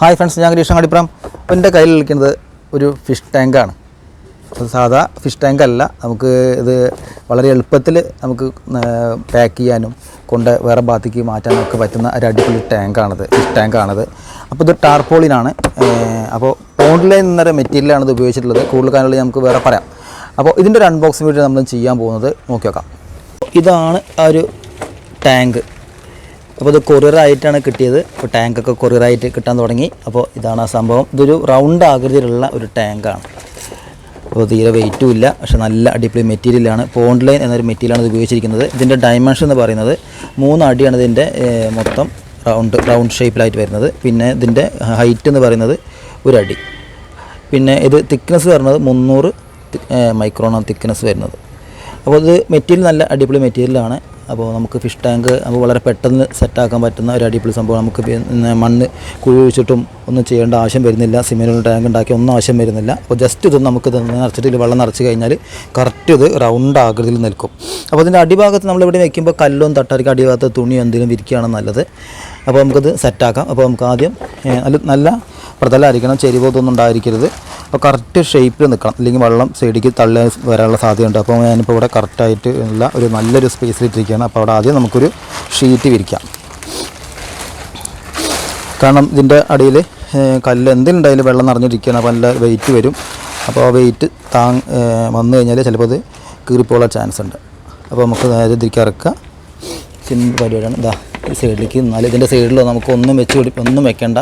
Hi friends ഞാൻ ഗരീഷ് അങ്ങാടിപ്പുറം. അപ്പം എന്റെ കയ്യിൽ നിൽക്കുന്നത് ഒരു ഫിഷ് ടാങ്കാണ് അത് സാധാ ഫിഷ് ടാങ്ക് അല്ല. നമുക്ക് ഇത് വളരെ എളുപ്പത്തിൽ നമുക്ക് പാക്ക് ചെയ്യാനും കൊണ്ട് വേറെ ഭാഗത്തേക്ക് മാറ്റാനൊക്കെ പറ്റുന്ന ഒരു അടിപൊളി ടാങ്കാണത് ഫിഷ് ടാങ്കാണത് അപ്പോൾ ഇത് ടാർപോളിനാണ് അപ്പോൾ ഓൺലൈൻ എന്നൊരു മെറ്റീരിയലാണ് ഇത് ഉപയോഗിച്ചിട്ടുള്ളത്. കൂടുതൽ കാര്യങ്ങൾ നമുക്ക് വേറെ പറയാം. അപ്പോൾ ഇതിന്റെ ഒരു അൺബോക്സിംഗ് വീഡിയോ നമ്മൾ ചെയ്യാൻ പോകുന്നത്. നോക്കി നോക്കാം. ഇതാണ് ആ ഒരു ടാങ്ക് അപ്പോൾ ഇത് കൊറിയറായിട്ടാണ് കിട്ടിയത്. ഇപ്പോൾ ടാങ്കൊക്കെ കൊറിയറായിട്ട് കിട്ടാൻ തുടങ്ങി. അപ്പോൾ ഇതാണ് ആ സംഭവം. ഇതൊരു റൗണ്ട് ആകൃതിയിലുള്ള ഒരു ടാങ്കാണ് അപ്പോൾ തീരെ വെയിറ്റും ഇല്ല. പക്ഷെ നല്ല അടിപൊളി മെറ്റീരിയലാണ് പോൺലൈൻ എന്നൊരു മെറ്റീരിയലാണ് ഇത് ഉപയോഗിച്ചിരിക്കുന്നത്. ഇതിന്റെ ഡയമെൻഷൻ എന്ന് പറയുന്നത് മൂന്ന് അടിയാണ് ഇതിന്റെ മൊത്തം റൗണ്ട് റൗണ്ട് ഷേപ്പിലായിട്ട് വരുന്നത്. പിന്നെ ഇതിന്റെ ഹൈറ്റ് എന്ന് പറയുന്നത് ഒരു അടി. പിന്നെ ഇത് തിക്നെസ് വരുന്നത് മുന്നൂറ് മൈക്രോണാണ് തിക്നെസ് വരുന്നത്. അപ്പോൾ ഇത് മെറ്റീരിയൽ നല്ല അടിപൊളി മെറ്റീരിയലാണ് അപ്പോൾ നമുക്ക് ഫിഷ് ടാങ്ക് നമുക്ക് വളരെ പെട്ടെന്ന് സെറ്റാക്കാൻ പറ്റുന്ന ഒരു അടിപൊളി സംഭവം നമുക്ക് മണ്ണ് കുഴിച്ചിട്ടും ഒന്നും ചെയ്യേണ്ട ആവശ്യം വരുന്നില്ല. സിമെന്റ് ടാങ്ക് ഉണ്ടാക്കി ഒന്നും ആവശ്യം വരുന്നില്ല. അപ്പോൾ ജസ്റ്റ് ഇത് നമുക്ക് നിറച്ചിട്ട് വെള്ളം നിറച്ച് കഴിഞ്ഞാൽ കറക്റ്റ് ഇത് റൗണ്ട് ആകൃതിയിൽ നിൽക്കും. അപ്പോൾ ഇതിന്റെ അടിഭാഗത്ത് നമ്മളിവിടെ വയ്ക്കുമ്പോൾ കല്ലും തട്ടായിരിക്കും. അടിഭാഗത്ത് തുണിയോ എന്തെങ്കിലും വിരിക്കുകയാണ് നല്ലത്. അപ്പോൾ നമുക്കിത് സെറ്റാക്കാം. അപ്പോൾ നമുക്ക് ആദ്യം നല്ല നല്ല പ്രതലമായിരിക്കണം ചെരിവൊന്നും ഉണ്ടായിരിക്കരുത്. അപ്പോൾ കറക്റ്റ് ഷേപ്പിൽ നിൽക്കണം. അല്ലെങ്കിൽ വെള്ളം സൈഡിലേക്ക് തള്ളി വരാനുള്ള സാധ്യതയുണ്ട്. അപ്പോൾ ഞാനിപ്പോൾ ഇവിടെ കറക്റ്റായിട്ട് ഉള്ള ഒരു നല്ലൊരു സ്പേസിലിട്ടിരിക്കുകയാണ് അപ്പോൾ അവിടെ ആദ്യം നമുക്കൊരു ഷീറ്റ് വിരിക്കാം. കാരണം ഇതിന്റെ അടിയിൽ കല്ല് എന്തെങ്കിലും വെള്ളം നിറഞ്ഞിരിക്കുകയാണ്. അപ്പോൾ നല്ല വെയിറ്റ് വരും. അപ്പോൾ ആ വെയിറ്റ് താങ് വന്നു കഴിഞ്ഞാൽ ചിലപ്പോൾ അത് കീറിപ്പോളാൻ ചാൻസ് ഉണ്ട്. അപ്പോൾ നമുക്ക് നേരെ ഇതിലേക്ക് ഇറക്കുക. സിമ്പിൾ പരിപാടിയാണ്. ഇതാ ഈ സൈഡിലേക്ക് എന്നാലും ഇതിന്റെ സൈഡിലോ നമുക്ക് ഒന്നും വെച്ച് പിടി ഒന്നും വെക്കേണ്ട.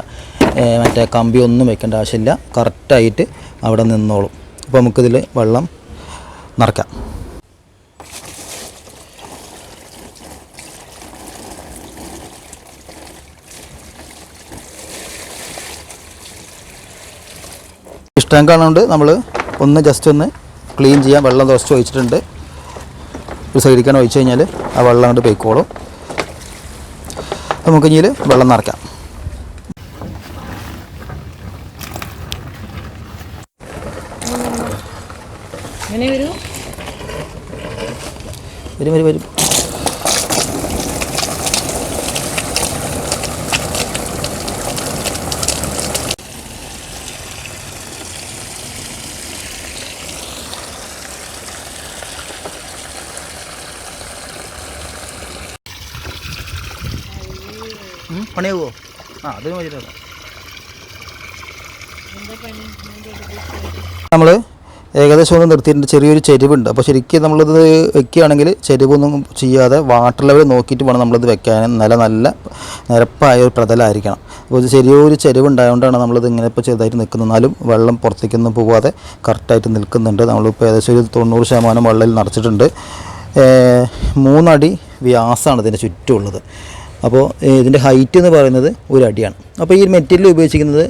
മറ്റേ കമ്പി ഒന്നും വെക്കേണ്ട ആവശ്യമില്ല. കറക്റ്റായിട്ട് അവിടെ നിന്നോളും. അപ്പോൾ നമുക്കിതിൽ വെള്ളം നിറക്കാം ഇഷ്ടം കാണുന്നുണ്ട് നമ്മൾ ഒന്ന് ജസ്റ്റ് ഒന്ന് ക്ലീൻ ചെയ്യാൻ വെള്ളം തുറച്ച് ഒഴിച്ചിട്ടുണ്ട്. ഒരു സൈഡിലേക്കാണ് ഒഴിച്ച് കഴിഞ്ഞാൽ ആ വെള്ളം അങ്ങോട്ട് പോയിക്കോളും. നമുക്ക് ഇനിയിൽ വെള്ളം നിറയ്ക്കാം. വരും. വരൂ വരും വരും. പണിയാവോ? ആ അത് മതി നമ്മൾ ഏകദേശം ഒന്ന് നിർത്തിയിട്ടുണ്ട്. ചെറിയൊരു ചെരിവുണ്ട്. അപ്പോൾ ശരിക്കും നമ്മളിത് വെക്കുകയാണെങ്കിൽ ചെരിവൊന്നും ചെയ്യാതെ വാട്ടർ ലെവൽ നോക്കിയിട്ട് വേണം നമ്മളിത് വെക്കാൻ. നില നല്ല നിരപ്പായ ഒരു പ്രതലമായിരിക്കണം അപ്പോൾ ഇത് ചെറിയൊരു ചെരുവുണ്ടായതുകൊണ്ടാണ് നമ്മളിത് ഇങ്ങനെ ഇപ്പോൾ ചെറുതായിട്ട് നിൽക്കുന്നത്. എന്നാലും വെള്ളം പുറത്തേക്കൊന്നും പോകാതെ കറക്റ്റായിട്ട് നിൽക്കുന്നുണ്ട്. നമ്മളിപ്പോൾ ഏകദേശം ഒരു തൊണ്ണൂറ് ശതമാനം വെള്ളം നിറച്ചിട്ടുണ്ട്. മൂന്നടി വ്യാസമാണ് ഇതിന്റെ ചുറ്റുമുള്ളത്. അപ്പോൾ ഇതിന്റെ ഹൈറ്റ് എന്ന് പറയുന്നത് ഒരു അടിയാണ് അപ്പോൾ ഈ മെറ്റീരിയൽ ഉപയോഗിച്ചിരിക്കുന്നത്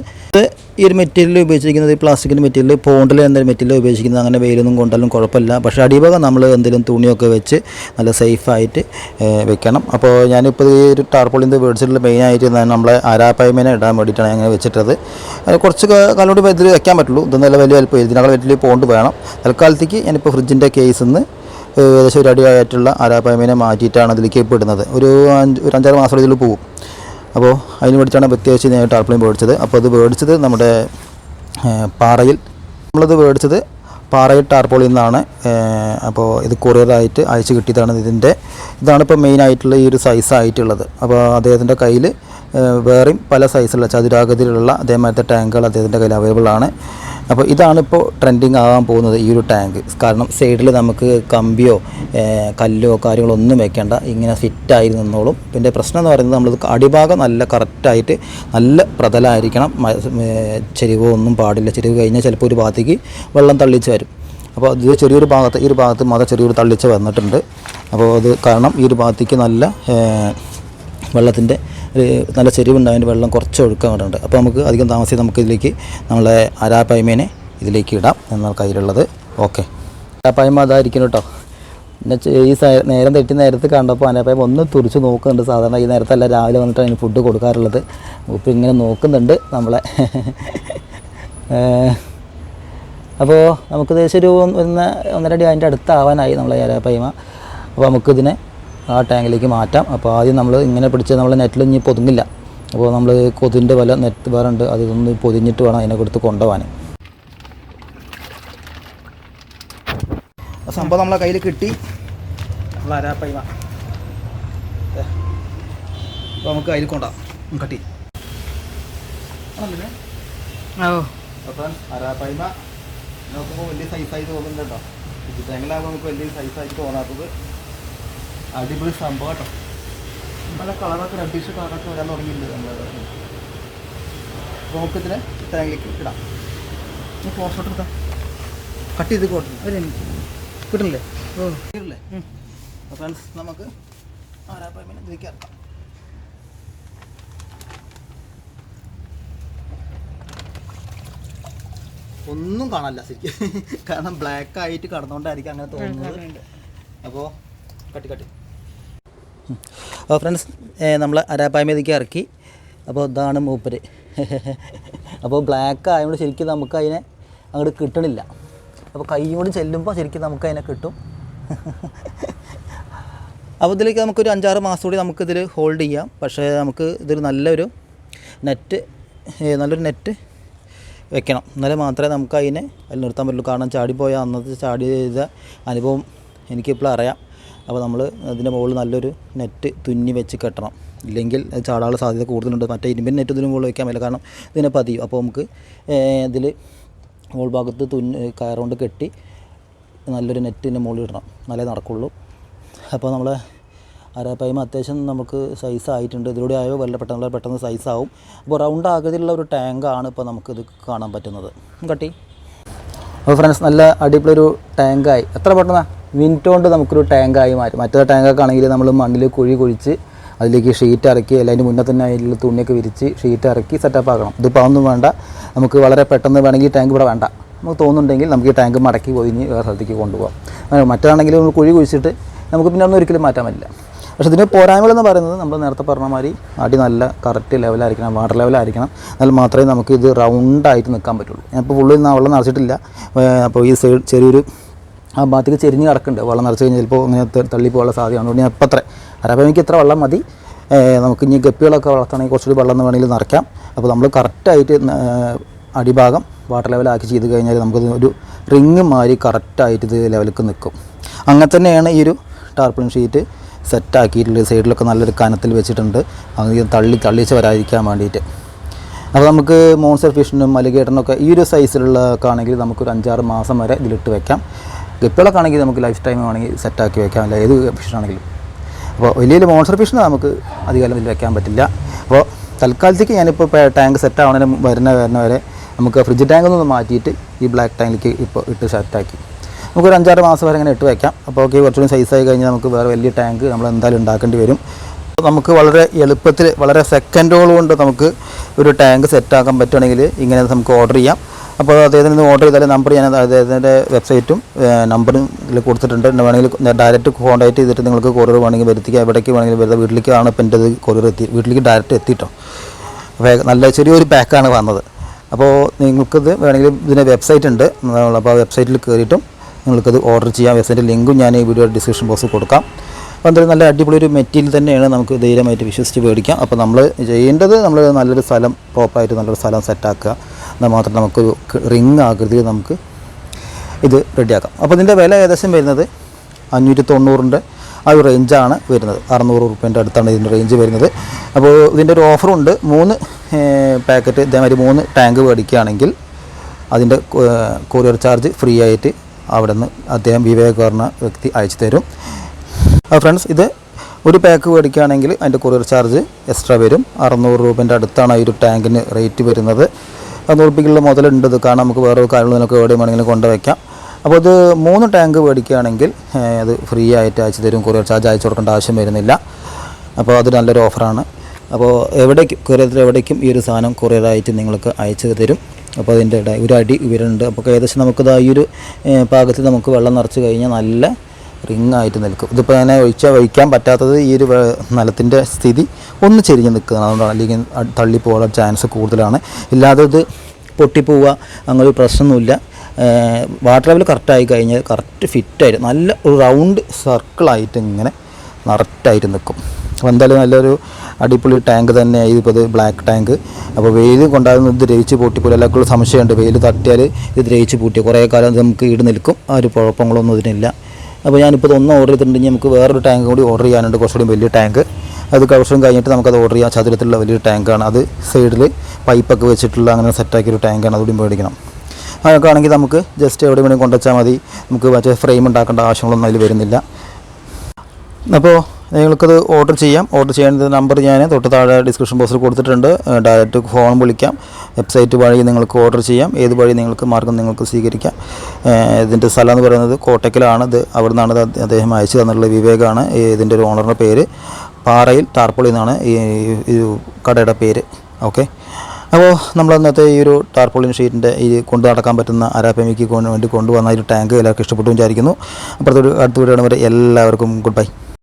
ഈ ഒരു മെറ്റീരിയൽ ഉപയോഗിച്ചിരിക്കുന്നത് ഈ പ്ലാസ്റ്റിക്കിന്റെ മെറ്റീരിയൽ പോണ്ടിൽ എന്ന മെറ്റീരിയൽ ഉപയോഗിക്കുന്നത് അങ്ങനെ വെയിലൊന്നും കൊണ്ടാലും കുഴപ്പമില്ല. പക്ഷേ അടിഭാഗം നമ്മൾ എന്തെങ്കിലും തുണിയൊക്കെ വെച്ച് നല്ല സേഫായിട്ട് വെക്കണം. അപ്പോൾ ഞാനിപ്പോൾ ഈ ഒരു ടാർപോളിന്റെ വേടിച്ചിട്ടുള്ള മെയിനായിട്ട് നമ്മളെ ആരാപ്പായ്മേനെ ഇടാൻ വേണ്ടിയിട്ടാണ് അങ്ങനെ വെച്ചിട്ടത്. കുറച്ച് കാലോട് ഇതിൽ വെക്കാൻ പറ്റുള്ളൂ. ഇത് നല്ല വലിയ വലിപ്പം ഇതിനേക്കാൾ വലിയ പോണ്ട് വേണം. തൽക്കാലത്തേക്ക് ഞാനിപ്പോൾ ഫ്രിഡ്ജിന്റെ കേസിൽ നിന്ന് ഏകദേശം ഒരു അടിയായിട്ടുള്ള ആരാപ്പായ്മേനെ മാറ്റിയിട്ടാണ് അതിലേക്ക് ഇപ്പിടുന്നത് ഒരു അഞ്ച് ഒരു അഞ്ചാറ് മാസം ഇതിൽ പോകും അപ്പോൾ അതിന് വേണ്ടിയിട്ടാണ് പ്രത്യേകിച്ച് ഞാൻ ടാർപ്ലിൻ മേടിച്ചത്. അപ്പോൾ അത് മേടിച്ചത് നമ്മുടെ പാറയിൽ. നമ്മളത് മേടിച്ചത് പാറയിൽ ടാർപ്പോളിൽ നിന്നാണ്. അപ്പോൾ ഇത് കൊറിയറായിട്ട് അയച്ചു കിട്ടിയതാണ് ഇതിന്റെ. ഇതാണ് ഇപ്പോൾ മെയിനായിട്ടുള്ള ഈ ഒരു സൈസ് ആയിട്ടുള്ളത്. അപ്പോൾ അദ്ദേഹത്തിന്റെ കയ്യിൽ വേറെയും പല സൈസുള്ള ചതുരാകൃതിയിലുള്ള അതേമാതിരത്തെ ടാങ്കുകൾ അദ്ദേഹത്തിന്റെ കയ്യിൽ അവൈലബിൾ ആണ്. അപ്പോൾ ഇതാണിപ്പോൾ ട്രെൻഡിങ് ആകാൻ പോകുന്നത് ഈ ഒരു ടാങ്ക് കാരണം സൈഡിൽ നമുക്ക് കമ്പിയോ കല്ലോ കാര്യങ്ങളോ ഒന്നും വെക്കേണ്ട. ഇങ്ങനെ ഫിറ്റായി നിന്നോളും. പിന്നെ പ്രശ്നം എന്ന് പറയുന്നത് നമ്മൾ അടിഭാഗം നല്ല കറക്റ്റായിട്ട് നല്ല പ്രതലമായിരിക്കണം ചെരുവോ ഒന്നും പാടില്ല. ചെരിവ് കഴിഞ്ഞാൽ ചിലപ്പോൾ ഒരു ഭാഗത്തേക്ക് വെള്ളം തള്ളിച്ച് വരും. അപ്പോൾ അത് ചെറിയൊരു ഭാഗത്ത് ഈ ഒരു ഭാഗത്ത് മാത്രം ചെറിയൊരു തള്ളിച്ച് വന്നിട്ടുണ്ട്. അപ്പോൾ അത് കാരണം ഈ ഒരു ഭാഗത്തേക്ക് നല്ല വെള്ളത്തിന്റെ ഒരു നല്ല ചെരിവുണ്ടായതിന്റെ വെള്ളം കുറച്ച് ഒഴുക്കാൻ വേണ്ടി അപ്പോൾ നമുക്ക് അധികം താമസിച്ച് നമുക്ക് ഇതിലേക്ക് നമ്മളെ അരാപ്പായ്മേനെ ഇതിലേക്ക് ഇടാം എന്നാൽ കയ്യിലുള്ളത്. ഓക്കെ. അരാപ്പായ്മ അതായിരിക്കും കേട്ടോ. പിന്നെ ഈ നേരം തെറ്റി നേരത്ത് കണ്ടപ്പോൾ അനാപ്പായ്മ ഒന്ന് തുറിച്ച് നോക്കുന്നുണ്ട്. സാധാരണ ഈ നേരത്തല്ല രാവിലെ വന്നിട്ട് അതിന് ഫുഡ് കൊടുക്കാറുള്ളത്. ഉപ്പ് ഇങ്ങനെ നോക്കുന്നുണ്ട് നമ്മളെ. അപ്പോൾ നമുക്ക് ഏകദേശം ഒരു ഒന്ന് ഒന്നര അടി അതിന്റെ അടുത്താവാനായി നമ്മളെ അരാപ്പായ്മ. അപ്പോൾ നമുക്കിതിനെ ആ ടാങ്കിലേക്ക് മാറ്റാം. അപ്പോൾ ആദ്യം നമ്മൾ ഇങ്ങനെ പിടിച്ച് നമ്മൾ നെറ്റിൽ ഇനി പൊതുങ്ങില്ല അപ്പോൾ നമ്മൾ കൊതിന്റെ വല നെറ്റ് വേറെ ഉണ്ട് അതൊന്ന് പൊതിഞ്ഞിട്ട് വേണം അതിനെ കൊടുത്ത് കൊണ്ടുപോകാൻ സംഭവം നമ്മളെ കയ്യിൽ കിട്ടി. അരാപ്പൈമ അപ്പോൾ നമുക്ക് അതിൽ കൊണ്ടാം കട്ടി ആണല്ലേ? ഓ. അപ്പം അരാപ്പൈമ നോക്കുമ്പോൾ വലിയ സൈസായി തോന്നുന്നുണ്ടോ ഇത് തേങ്ങലാകുമ്പോൾ നമുക്ക് വലിയ സൈസായിട്ട് തോന്നാത്തത്. അടിപൊളി സംഭവം കേട്ടോ. നല്ല കളറൊക്കെ റെഡിഷ് കളറൊക്കെ വരാൻ തുടങ്ങിയിട്ടുണ്ട് അപ്പോൾ നമുക്ക് ഇതിനെ തേങ്ങയിലേക്ക് ഇടാം. ഈ ഫോട്ടോ എടുത്താ കട്ട് ചെയ്ത് കൊടുത്തു ഒരു എനിക്ക് കിട്ടില്ലേ ഓ കിട്ടില്ലേ അപ്പോൾ ഫ്രണ്ട്സ് നമുക്ക് ആരാപ്പൈമിനെ ഇതിലേക്ക് ഇറക്കാം. ഒന്നും കാണാനില്ല ശരിക്കും. കാരണം ബ്ലാക്ക് ആയിട്ട് കടന്നുകൊണ്ടായിരിക്കും അങ്ങനെ തോന്നുന്നത്. അപ്പോ അപ്പോൾ കട്ടി കട്ടി ഫ്രണ്ട്സ് നമ്മൾ അരാപ്പായ്മേതിക്ക് ഇറക്കി. അപ്പോൾ ഇതാണ് മൂപ്പര്. അപ്പോൾ ബ്ലാക്ക് ആയതുകൊണ്ട് ശരിക്കും നമുക്ക് അതിനെ അങ്ങോട്ട് കിട്ടണില്ല. അപ്പോൾ കൈ കൊണ്ട് ചെല്ലുമ്പോൾ ശരിക്കും നമുക്ക് അതിനെ കിട്ടും. അപ്പോൾ ഇതിലേക്ക് നമുക്കൊരു അഞ്ചാറ് മാസം കൂടി നമുക്കിതിൽ ഹോൾഡ് ചെയ്യാം. പക്ഷേ നമുക്ക് ഇതൊരു നല്ലൊരു നെറ്റ് നല്ലൊരു നെറ്റ് വെക്കണം. എന്നാലേ മാത്രമേ നമുക്ക് അതിനെ അതിൽ നിർത്താൻ പറ്റുള്ളൂ. കാരണം ചാടിപ്പോയ അന്നത്തെ ചാടി ചെയ്ത അനുഭവം എനിക്കിപ്പോൾ അറിയാം. അപ്പോൾ നമ്മൾ അതിന്റെ മുകളിൽ നല്ലൊരു നെറ്റ് തുന്നി വെച്ച് കെട്ടണം. ഇല്ലെങ്കിൽ ചാടാനുള്ള സാധ്യത കൂടുതലുണ്ട്. മറ്റേ ഇരുമ്പിൻ നെറ്റ് ഇതിന് മുകളിൽ വെക്കാൻ പറ്റില്ല കാരണം ഇതിനെ പതിയും. അപ്പോൾ നമുക്ക് ഇതിൽ മുകൾ ഭാഗത്ത് തുന്നി കയറുകൊണ്ട് കെട്ടി നല്ലൊരു നെറ്റിന്റെ മുകളിൽ ഇടണം. നല്ലേ നടക്കുള്ളൂ. അപ്പോൾ നമ്മളെ അരപ്പൈമ അത്യാവശ്യം നമുക്ക് സൈസ് ആയിട്ടുണ്ട്. ഇതിലൂടെ ആയോ വല്ല പെട്ടെന്ന് പെട്ടെന്ന് സൈസ് ആവും. അപ്പോൾ റൗണ്ട് ആകൃതിയിലുള്ള ഒരു ടാങ്കാണ് ഇപ്പോൾ നമുക്കിത് കാണാൻ പറ്റുന്നത്. കട്ടി. അപ്പോൾ ഫ്രണ്ട്സ് നല്ല അടിപൊളി ഒരു ടാങ്കായി എത്ര പെട്ടെന്ന്? മിനിറ്റ് കൊണ്ട് നമുക്കൊരു ടാങ്കായി മാറ്റും. മറ്റേ ടാങ്കൊക്കെ ആണെങ്കിൽ നമ്മൾ മണ്ണിൽ കുഴി കുഴിച്ച് അതിലേക്ക് ഷീറ്റ് ഇറക്കി അല്ല അതിന്റെ മുന്നേ തന്നെ അതിൽ തുണിയൊക്കെ വിരിച്ച് ഷീറ്റ് ഇറക്കി സെറ്റപ്പ് ആക്കണം. ഇതിപ്പോൾ അതൊന്നും വേണ്ട. നമുക്ക് വളരെ പെട്ടെന്ന് വേണമെങ്കിൽ ടാങ്ക് ഇവിടെ വേണ്ട. നമുക്ക് തോന്നുന്നുണ്ടെങ്കിൽ നമുക്ക് ഈ ടാങ്ക് മടക്കി പൊതിഞ്ഞ് വേറെ സ്ഥലത്തേക്ക് കൊണ്ടുപോകാം. മറ്റാണെങ്കിൽ നമ്മൾ കുഴി കുഴിച്ചിട്ട് നമുക്ക് പിന്നെ ഒന്നും ഒരിക്കലും മാറ്റാൻ പറ്റില്ല. പക്ഷേ ഇതിന് പോരായ്മകളെന്ന് പറയുന്നത് നമ്മൾ നേരത്തെ പറഞ്ഞ മാതിരി അടി നല്ല കറക്റ്റ് ലെവലായിരിക്കണം വാട്ടർ ലെവലായിരിക്കണം എന്നാൽ മാത്രമേ നമുക്ക് ഇത് റൗണ്ടായിട്ട് നിൽക്കാൻ പറ്റുള്ളൂ. ഞാനിപ്പോൾ ഫുള്ളിൽ നിന്ന് വെള്ളം നിറച്ചിട്ടില്ല. അപ്പോൾ ഈ സൈഡ് ചെറിയൊരു ആ ഭാഗത്തേക്ക് ചെരിഞ്ഞ് കിടക്കുന്നുണ്ട്. വെള്ളം നിറച്ച് കഴിഞ്ഞാൽ ചിലപ്പോൾ ഇങ്ങനെ ത- തള്ളിപ്പോകാനുള്ള സാധ്യതയാണ് അതുകൊണ്ട് ഞാൻ ഇപ്പം അത്ര അരപ്പം എനിക്ക് ഇത്ര വെള്ളം മതി. നമുക്ക് ഇനി ഗപ്പികളൊക്കെ വളർത്തണമെങ്കിൽ കുറച്ചുകൂടി വെള്ളം എന്ന് വേണമെങ്കിൽ നിറയ്ക്കാം. അപ്പോൾ നമ്മൾ കറക്റ്റായിട്ട് അടിഭാഗം വാട്ടർ ലെവലാക്കി ചെയ്ത് കഴിഞ്ഞാൽ നമുക്ക് ഒരു റിങ് മാറി കറക്റ്റായിട്ട് ഇത് ലെവലിലേക്ക് നിൽക്കും അങ്ങനെ തന്നെയാണ് ഈ ഒരു ടാർപ്പിളിൻ ഷീറ്റ് സെറ്റാക്കിയിട്ടുള്ള സൈഡിലൊക്കെ നല്ലൊരു കനത്തിൽ വെച്ചിട്ടുണ്ട്. അത് തള്ളി തള്ളിച്ച് വരാതിരിക്കാൻ വേണ്ടിയിട്ട്. അപ്പോൾ നമുക്ക് മോൺസർ ഫിഷിനും അലിഗേറ്ററിനൊക്കെ ഈ ഒരു സൈസിലുള്ളതൊക്കെ ആണെങ്കിൽ നമുക്കൊരു അഞ്ചാറ് മാസം വരെ ഇതിലിട്ട് വെക്കാം. ഗപ്പികളൊക്കെ നമുക്ക് ലൈഫ് ടൈം വേണമെങ്കിൽ സെറ്റാക്കി വെക്കാം. അല്ല ഏത് ഫിഷാണെങ്കിലും അപ്പോൾ വലിയ വലിയ മോൺസർ ഫിഷ് നമുക്ക് അധികം ഇതിൽ വെക്കാൻ പറ്റില്ല. അപ്പോൾ തൽക്കാലത്തേക്ക് ഞാനിപ്പോൾ ടാങ്ക് സെറ്റ് ആവണതിന് വരുന്ന വരുന്ന വരെ നമുക്ക് ഫ്രിഡ്ജ് ടാങ്ക് ഒന്ന് മാറ്റിയിട്ട് ഈ ബ്ലാക്ക് ടാങ്കിലേക്ക് ഇപ്പോൾ ഇട്ട് സെറ്റാക്കി നമുക്കൊരു അഞ്ചാറ് മാസം വരെ ഇങ്ങനെ ഇട്ട് വെക്കാം. അപ്പോൾ ഓക്കെ കുറച്ചുകൂടി സൈസായി കഴിഞ്ഞാൽ നമുക്ക് വേറെ വലിയ ടാങ്ക് നമ്മൾ എന്തായാലും ഉണ്ടാക്കേണ്ടി വരും. നമുക്ക് വളരെ എളുപ്പത്തിൽ വളരെ സെക്കൻഡുകൾ കൊണ്ട് നമുക്ക് ഒരു ടാങ്ക് സെറ്റാക്കാൻ പറ്റുകയാണെങ്കിൽ ഇങ്ങനെ നമുക്ക് ഓർഡർ ചെയ്യാം. അപ്പോൾ അദ്ദേഹത്തിന് ഓർഡർ ചെയ്താൽ നമ്പർ ഞാൻ അദ്ദേഹത്തിന്റെ വെബ്സൈറ്റും നമ്പറും ഇതിൽ കൊടുത്തിട്ടുണ്ട്. വേണമെങ്കിൽ ഡയറക്റ്റ് കോൺടാക്ട് ചെയ്തിട്ട് നിങ്ങൾക്ക് കൊറിയർ വേണമെങ്കിൽ വരുത്തിക്കുക എവിടേക്ക് വേണമെങ്കിൽ വരുന്നത് വീട്ടിലേക്കാണ് ഇപ്പം എന്റെ കൊറിയർ എത്തി വീട്ടിലേക്ക് ഡയറക്റ്റ് എത്തിയിട്ടോ. നല്ല ചെറിയൊരു പാക്കാണ് വന്നത്. അപ്പോൾ നിങ്ങൾക്കിത് വേണമെങ്കിൽ ഇതിന്റെ വെബ്സൈറ്റ് ഉണ്ട്. അപ്പോൾ ആ വെബ്സൈറ്റിൽ കയറിയിട്ടും നിങ്ങൾക്കത് ഓർഡർ ചെയ്യാം. വെബ്സൈറ്റ് ലിങ്കും ഞാൻ ഈ വീഡിയോ ഡിസ്ക്രിപ്ഷൻ ബോക്സിൽ കൊടുക്കാം. അപ്പോൾ എന്തായാലും നല്ല അടിപൊളി ഒരു മെറ്റീരിയൽ തന്നെയാണ് നമുക്ക് ധൈര്യമായിട്ട് വിശ്വസിച്ച് മേടിക്കാം. അപ്പോൾ നമ്മൾ ചെയ്യേണ്ടത് നമ്മൾ നല്ലൊരു സ്ഥലം പ്രോപ്പറായിട്ട് നല്ലൊരു സ്ഥലം സെറ്റാക്കുക എന്നാൽ മാത്രം നമുക്കൊരു റിങ് ആകൃതിയിൽ നമുക്ക് ഇത് റെഡിയാക്കാം. അപ്പോൾ ഇതിന്റെ വില ഏകദേശം വരുന്നത് അഞ്ഞൂറ്റി തൊണ്ണൂറിന്റെ ആ ഒരു റേഞ്ചാണ് വരുന്നത്. അറുന്നൂറ് റുപ്യന്റെ അടുത്താണ് ഇതിന്റെ റേഞ്ച് വരുന്നത്. അപ്പോൾ ഇതിന്റെ ഒരു ഓഫറുണ്ട്. മൂന്ന് പാക്കറ്റ് ഇതേമാതിരി മൂന്ന് ടാങ്ക് മേടിക്കുകയാണെങ്കിൽ അതിന്റെ കൊറിയർ ചാർജ് ഫ്രീ ആയിട്ട് അവിടെ നിന്ന് അദ്ദേഹം വിവേക് പറഞ്ഞ വ്യക്തി അയച്ചു തരും. ഫ്രണ്ട്സ് ഇത് ഒരു പാക്ക് മേടിക്കുകയാണെങ്കിൽ അതിന്റെ കൊറിയർ ചാർജ് എക്സ്ട്രാ വരും. അറുന്നൂറ് രൂപേന്റെ അടുത്താണ് ഈ ഒരു ടാങ്കിന് റേറ്റ് വരുന്നത്. രൂപയ്ക്കുള്ള മുതലുണ്ട് ഇത്. കാരണം നമുക്ക് വേറെ കാര്യങ്ങളൊക്കെ എവിടെ വേണമെങ്കിലും കൊണ്ടുവയ്ക്കാം. അപ്പോൾ ഇത് മൂന്ന് ടാങ്ക് മേടിക്കുകയാണെങ്കിൽ അത് ഫ്രീ ആയിട്ട് അയച്ചു തരും. കൊറിയർ ചാർജ് അയച്ചു കൊടുക്കേണ്ട ആവശ്യം വരുന്നില്ല. അപ്പോൾ അത് നല്ലൊരു ഓഫറാണ്. അപ്പോൾ എവിടേക്കും കൊറിയറിൽ എവിടേക്കും ഈ ഒരു സാധനം കൊറിയറായിട്ട് നിങ്ങൾക്ക് അയച്ചു തരും. അപ്പോൾ അതിന്റെ ഒരു അടി ഇവരുണ്ട് അപ്പോൾ ഏകദേശം നമുക്കിത് ഈ ഒരു പാകത്തിൽ നമുക്ക് വെള്ളം നിറച്ച് കഴിഞ്ഞാൽ നല്ല റിങ് ആയിട്ട് നിൽക്കും. ഇതിപ്പോൾ അങ്ങനെ ഒഴിച്ചാൽ ഒഴിക്കാൻ പറ്റാത്തത് ഈ ഒരു നിലത്തിന്റെ സ്ഥിതി ഒന്ന് ചെരിഞ്ഞ് നിൽക്കുന്നതാണ്. അതുകൊണ്ടാണ് അല്ലെങ്കിൽ തള്ളി തള്ളിപ്പോകാൻ ചാൻസ് കൂടുതലാണ്. ഇല്ലാതെ ഇത് പൊട്ടിപ്പോവുക അങ്ങനെ ഒരു പ്രശ്നമൊന്നുമില്ല. വാട്ടർ ലെവൽ കറക്റ്റായി കഴിഞ്ഞാൽ കറക്റ്റ് ഫിറ്റായിട്ട് നല്ല ഒരു റൗണ്ട് സർക്കിളായിട്ട് ഇങ്ങനെ കറക്റ്റായിട്ട് നിൽക്കും. അപ്പോൾ എന്തായാലും നല്ലൊരു അടിപൊളി ടാങ്ക് തന്നെ ഇതിപ്പോൾ ഇത് ബ്ലാക്ക് ടാങ്ക്. അപ്പോൾ വെയിൽ കൊണ്ടാകുന്ന ഇത് ദ്രവിച്ച് പൊട്ടിപ്പോലെ എല്ലാവർക്കും സംശയമുണ്ട്. വെയിൽ തട്ടിയാൽ ഇത് രഹിച്ച് പൂട്ടി കുറേ കാലം നമുക്ക് ഈട് നിൽക്കും. ആ ഒരു കുഴപ്പങ്ങളൊന്നും ഇതിനില്ല. അപ്പോൾ ഞാനിപ്പോൾ ഇതൊന്നും ഓർഡർ ചെയ്തിട്ടുണ്ടെങ്കിൽ നമുക്ക് വേറൊരു ടാങ്ക് കൂടി ഓർഡർ ചെയ്യാനുണ്ട്. കുറച്ചുകൂടി വലിയ ടാങ്ക് അത് കുറച്ചും കഴിഞ്ഞിട്ട് നമുക്കത് ഓർഡർ ചെയ്യാം. ചതുരത്തിലുള്ള വലിയൊരു ടാങ്കാണ് അത് സൈഡിൽ പൈപ്പൊക്കെ വെച്ചിട്ടുള്ള അങ്ങനെ സെറ്റാക്കിയൊരു ടാങ്കാണ് അതുകൂടി മേടിക്കണം. അതൊക്കെ ആണെങ്കിൽ നമുക്ക് ജസ്റ്റ് എവിടെ വേണമെങ്കിലും കൊണ്ടുവച്ചാൽ മതി. നമുക്ക് മറ്റേ ഫ്രെയിം ഉണ്ടാക്കേണ്ട ആവശ്യങ്ങളൊന്നും അതിൽ വരുന്നില്ല. അപ്പോൾ നിങ്ങൾക്കത് ഓർഡർ ചെയ്യാം. ഓർഡർ ചെയ്യേണ്ട നമ്പർ ഞാൻ തൊട്ട് താഴെ ഡിസ്ക്രിപ്ഷൻ ബോക്സിൽ കൊടുത്തിട്ടുണ്ട്. ഡയറക്റ്റ് ഫോൺ വിളിക്കാം. വെബ്സൈറ്റ് വഴി നിങ്ങൾക്ക് ഓർഡർ ചെയ്യാം. ഏത് വഴി നിങ്ങൾക്ക് മാർഗം നിങ്ങൾക്ക് സ്വീകരിക്കാം. ഇതിന്റെ സ്ഥലം എന്ന് പറയുന്നത് കോട്ടയ്ക്കലാണ് ഇത് അവിടെ നിന്നാണ് അദ്ദേഹം അയച്ചു തന്നിട്ടുള്ള വിവേകാണ്. ഇതിന്റെ ഒരു ഓണറിന്റെ പേര് പാറയിൽ ടാർപ്പൊളി എന്നാണ് ഈ കടയുടെ പേര്. ഓക്കെ അപ്പോൾ നമ്മൾ ഇന്നത്തെ ഈ ഒരു ടാർപോളിൻ ഷീറ്റിന്റെ ഈ കൊണ്ടു നടക്കാൻ പറ്റുന്ന അരാപ്പമിക്ക് വേണ്ടി കൊണ്ടുവന്ന ഒരു ടാങ്ക് എല്ലാവർക്കും ഇഷ്ടപ്പെട്ടു വിചാരിക്കുന്നു. അപ്പുറത്തൊരു അടുത്ത വീഡിയോ വരെ എല്ലാവർക്കും ഗുഡ് ബൈ